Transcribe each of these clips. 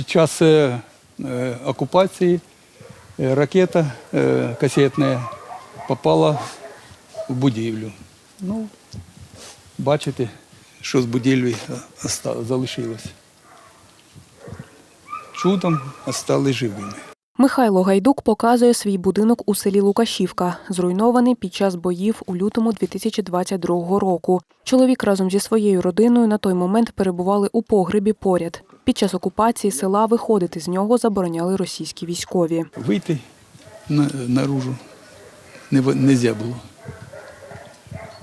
Під час е, е, окупації е, ракета касетна попала в будівлю. Ну, бачите, що з будівлі залишилось. Чудом остали живими. Михайло Гайдук показує свій будинок у селі Лукашівка, зруйнований під час боїв у лютому 2022 року. Чоловік разом зі своєю родиною на той момент перебували у погребі поряд. Під час окупації села виходити з нього забороняли російські військові. Вийти на, наружу не можна було.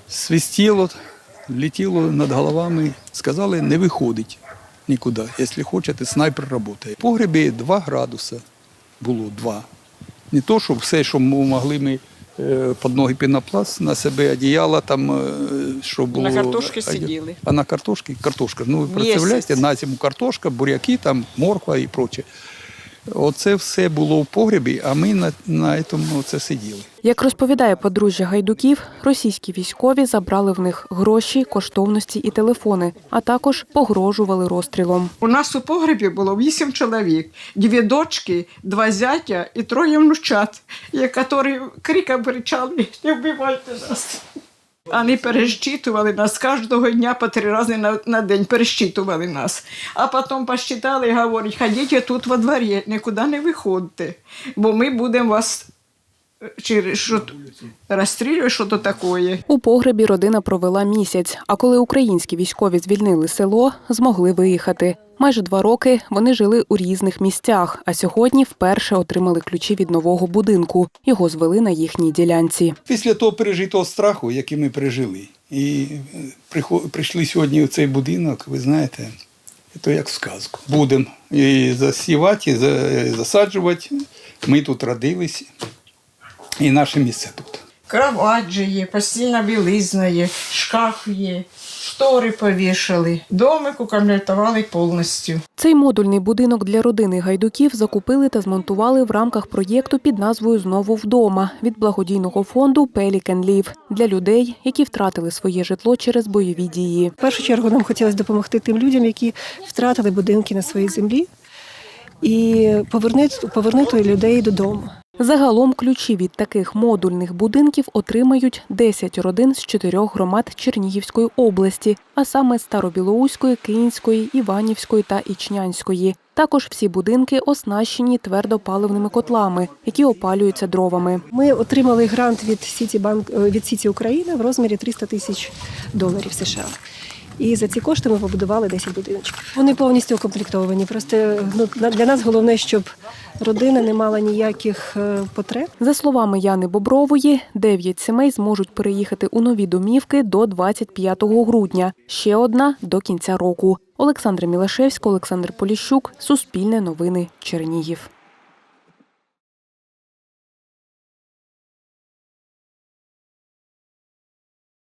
Свистіло, летіло над головами, сказали, не виходить нікуди. Якщо хочете, снайпер працює. Погребі 2 градуси було 2. Не то, що все, що ми могли ми під ноги пінопласт, на себе одіяло, там, е, що було. картошці оді- сиділи. А на картошці? Картошка. Ну, ви представляєте, на зиму картошка, буряки, там, морква і проче. Оце все було в погребі, а ми на, на цьому це сиділи. Як розповідає подружжя гайдуків, російські військові забрали в них гроші, коштовності і телефони, а також погрожували розстрілом. У нас у погребі було вісім чоловік, дві дочки, два зятя і троє внучат, які криком кричали, не вбивайте нас. Вони пересчитували нас кожного дня по три рази на, на день пересчитували нас. А потім посчитали і говорять, ходіть тут во дворі, нікуди не виходьте, бо ми будемо вас через що розстрілювати, що то таке. У погребі родина провела місяць, а коли українські військові звільнили село, змогли виїхати. Майже два роки вони жили у різних місцях, а сьогодні вперше отримали ключі від нового будинку. Його звели на їхній ділянці. Після того пережитого страху, який ми пережили, і е, прийшли сьогодні в цей будинок, ви знаєте, це як в сказку. Будемо і засівати, і засаджувати. Ми тут родились, і наше місце тут. Кровать же є, постільна білизна є, шкаф є, штори повішали. Домик укомплектували повністю. Цей модульний будинок для родини гайдуків закупили та змонтували в рамках проєкту під назвою Знову вдома від благодійного фонду Pelican Live для людей, які втратили своє житло через бойові дії. В першу чергу нам хотілося допомогти тим людям, які втратили будинки на своїй землі, і повернути, повернути людей додому. Загалом ключі від таких модульних будинків отримають 10 родин з чотирьох громад Чернігівської області, а саме Старобілоуської, Київської, Іванівської та Ічнянської. Також всі будинки оснащені твердопаливними котлами, які опалюються дровами. Ми отримали грант від Сіті Банк від Сіті України в розмірі 300 тисяч доларів США. І за ці кошти ми побудували 10 будиночків. Вони повністю укомплектовані. Просто ну, для нас головне, щоб родина не мала ніяких е, потреб. За словами Яни Бобрової, 9 сімей зможуть переїхати у нові домівки до 25 грудня. Ще одна до кінця року. Олександра Мілашевська, Олександр Поліщук, Суспільне новини, Чернігів.